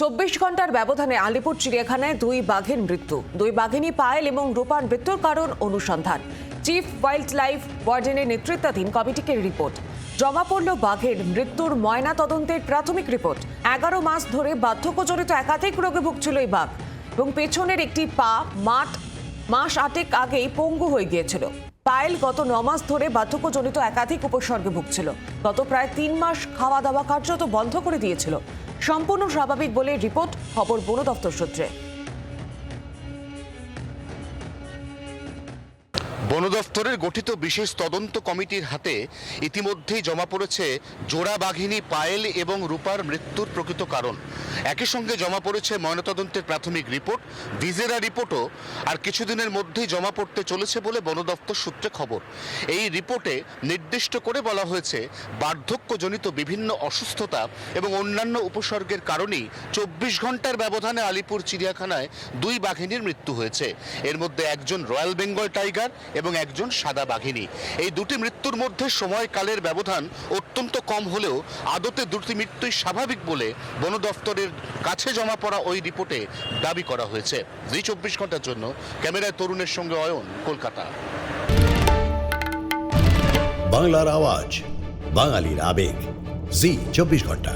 চব্বিশ ঘণ্টার ব্যবধানে আলিপুর চিড়িয়াখানায় দুই বাঘের মৃত্যু। দুই বাঘিনী পায়েল এবং রূপার মৃত্যুর কারণ অনুসন্ধান। চিফ ওয়াইল্ড লাইফ ওয়ার্ডেনের নেতৃত্বাধীন কমিটিকে রিপোর্ট। জমা পড়ল বাঘের মৃত্যুর ময়না তদন্তের প্রাথমিক রিপোর্ট। এগারো মাস ধরে বার্ধক্যজনিত একাধিক রোগে ভুগছিল এই বাঘ এবং পেছনের একটি পা মাঠ মাস আটেক আগেই পঙ্গু হয়ে গিয়েছিল। পায়েল গত মাস ধরে বার্ধক্যজনিত একাধিক উপসর্গে ভুগছিল। গত প্রায় তিন মাস খাওয়া দাওয়া কার্যত বন্ধ করে দিয়েছিল। সম্পূর্ণ স্বাভাবিক বলে রিপোর্ট খবর বন দপ্তর সূত্রে। বন দফতরের গঠিত বিশেষ তদন্ত কমিটির হাতে ইতিমধ্যেই জমা পড়েছে জোড়া বাঘিনী পায়েল এবং রূপার মৃত্যুর প্রকৃত কারণ। একই সঙ্গে জমা পড়েছে ময়নাতদন্তের প্রাথমিক রিপোর্ট, ভিজেরা রিপোর্টও, আর কিছুদিনের মধ্যেই জমা পড়তে চলেছে বলে বন দপ্তর সূত্রে খবর। এই রিপোর্টে নির্দিষ্ট করে বলা হয়েছে, বার্ধক্যজনিত বিভিন্ন অসুস্থতা এবং অন্যান্য উপসর্গের কারণেই চব্বিশ ঘণ্টার ব্যবধানে আলিপুর চিড়িয়াখানায় দুই বাঘিনীর মৃত্যু হয়েছে। এর মধ্যে একজন রয়্যাল বেঙ্গল টাইগার এবং একজন সাদা বাঘিনী। এই দুটি মৃত্যুর মধ্যে সময়কালের ব্যবধান অত্যন্ত কম হলেও আদতে দুটি মৃত্যুই স্বাভাবিক বলে বন দফতরের কাছে জমা পড়া ওই রিপোর্টে দাবি করা হয়েছে। জি চব্বিশ ঘণ্টার জন্য, ক্যামেরায় তরুণের সঙ্গে অয়ন, কলকাতা। বাংলার আওয়াজ, বাঙালির আবেগ। জি চব্বিশ ঘণ্টা।